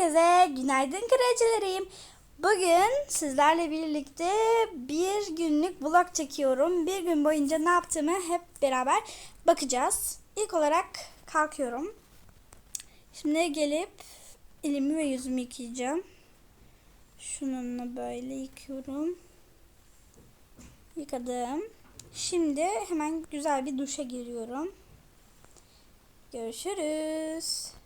Herkese günaydın kraliçelerim. Bugün sizlerle birlikte bir günlük vlog çekiyorum. Bir gün boyunca ne yaptığımı hep beraber bakacağız. İlk olarak kalkıyorum. Şimdi gelip elimi ve yüzümü yıkayacağım. Şununla böyle yıkıyorum. Yıkadım. Şimdi hemen güzel bir duşa giriyorum. Görüşürüz.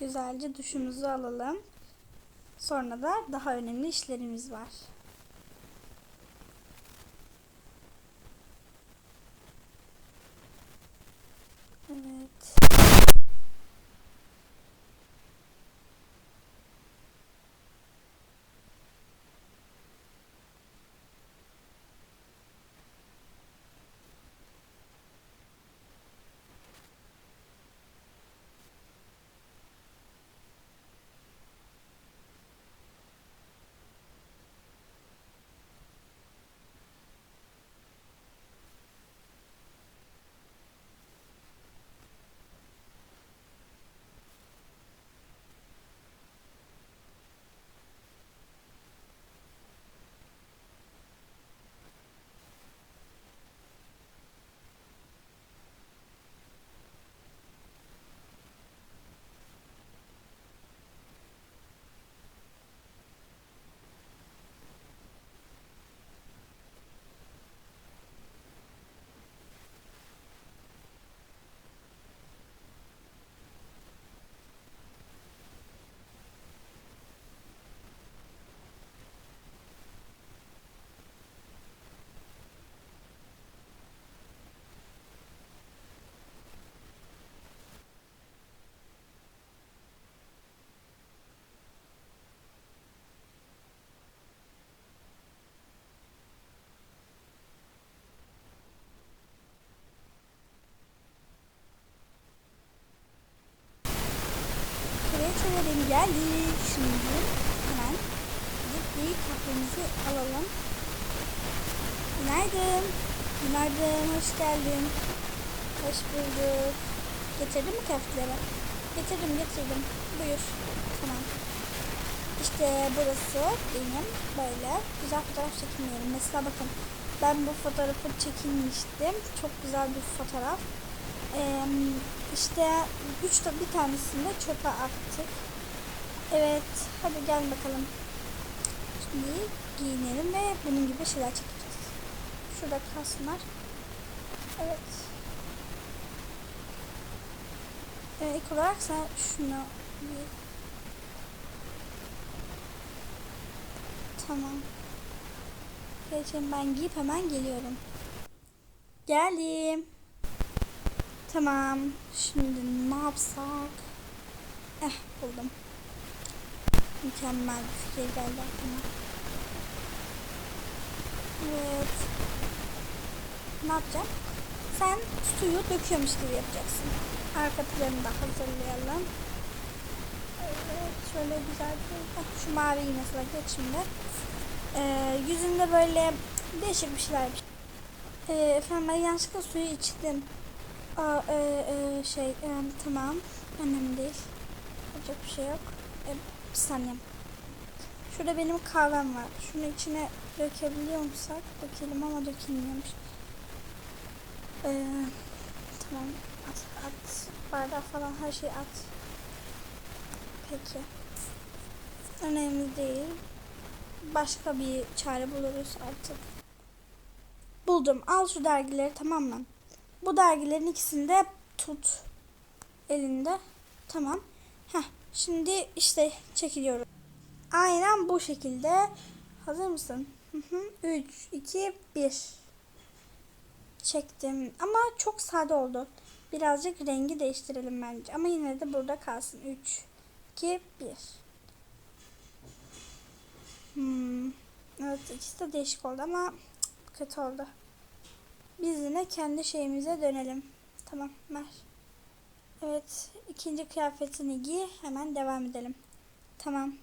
Güzelce duşumuzu alalım. Sonra da daha önemli işlerimiz var. Evet. Kraliçelerim geldik. Şimdi hemen bir kahvemizi alalım. Günaydın. Günaydın, hoş geldin. Hoş bulduk. Getirdin mi kahveleri? Getirdim, getirdim. Buyur. Tamam. İşte burası benim böyle güzel fotoğraf çekiniyorum. Mesela bakın ben bu fotoğrafı çekinmiştim. Çok güzel bir fotoğraf. Ee, işte üç bir tanesini de çöpe attık. Evet, hadi gel bakalım. Şimdi giyinelim ve bunun gibi şeyler çekeceğiz. Şurada kalsınlar. Evet. Ee, ilk olarak sen şunu giy. Tamam. Geçelim ben giyip hemen geliyorum. Geldim. Tamam. Şimdi ne yapsak? Eh buldum. Mükemmel bir fikir geldi aklıma. Evet. Ne yapacağım? Sen suyu döküyormuş gibi yapacaksın. Arka planını da hazırlayalım. Evet. Şöyle güzel bir... Bak şu maviyi mesela geç şimdi. Ee, yüzünde böyle değişik bir şeyler. Ee, efendim ben yanlışlıkla suyu içtim. Aa, e, e, şey e, tamam. Önemli değil. Yapacak bir şey yok. E, bir saniye. Şurada benim kahvem var. Şunu içine dökebiliyor musak? Dökelim ama dökilmiyormuş ee, tamam. At, at. Bardağı falan her şeyi at. Peki. Önemli değil. Başka bir çare buluruz artık. Buldum. Al şu dergileri tamam mı bu dergilerin ikisini de tut elinde. Tamam. Heh, şimdi işte çekiliyorum. Aynen bu şekilde. Hazır mısın? 3, 2, 1. Çektim. Ama çok sade oldu. Birazcık rengi değiştirelim bence. Ama yine de burada kalsın. 3, 2, 1. Hmm. Evet ikisi de değişik oldu ama kötü oldu. Biz yine kendi şeyimize dönelim. Tamam ver. Evet ikinci kıyafetini giy hemen devam edelim. Tamam.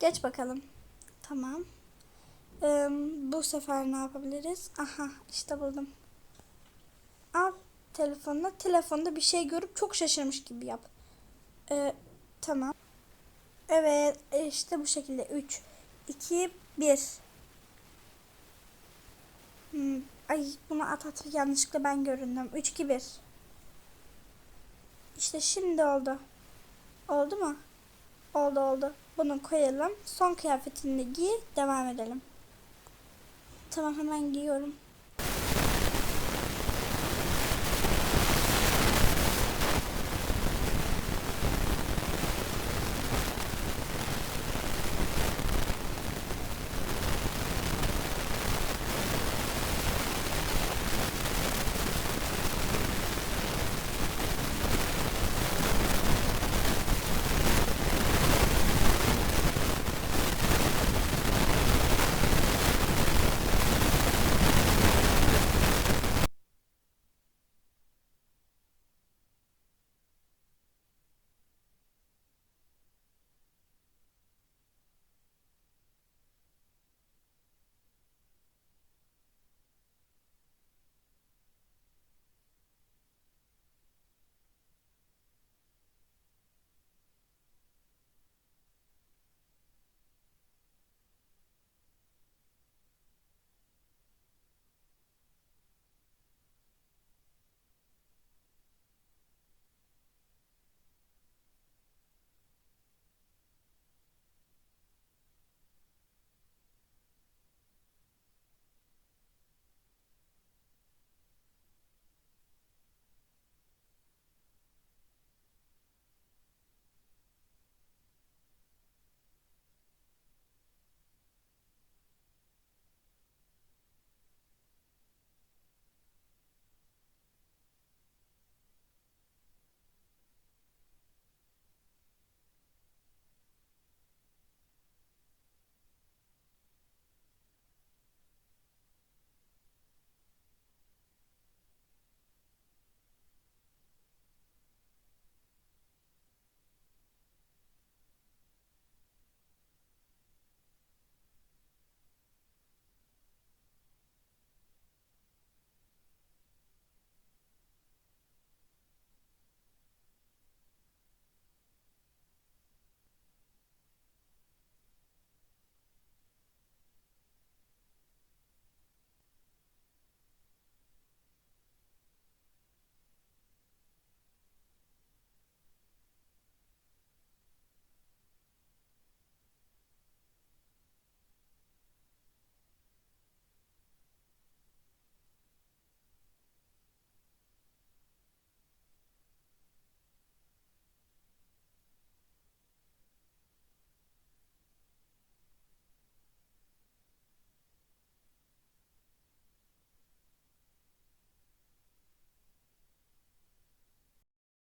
Geç bakalım. Tamam. Ee, bu sefer ne yapabiliriz? Aha işte buldum. al telefonuna. Telefonda bir şey görüp çok şaşırmış gibi yap. Ee, tamam. Evet işte bu şekilde 3, 2, 1. Hmm, ay bunu at at yanlışlıkla ben göründüm. 3, 2, 1. İşte şimdi oldu. Oldu mu? Oldu oldu. Bunu koyalım. Son kıyafetini giy. Devam edelim. Tamam hemen giyiyorum.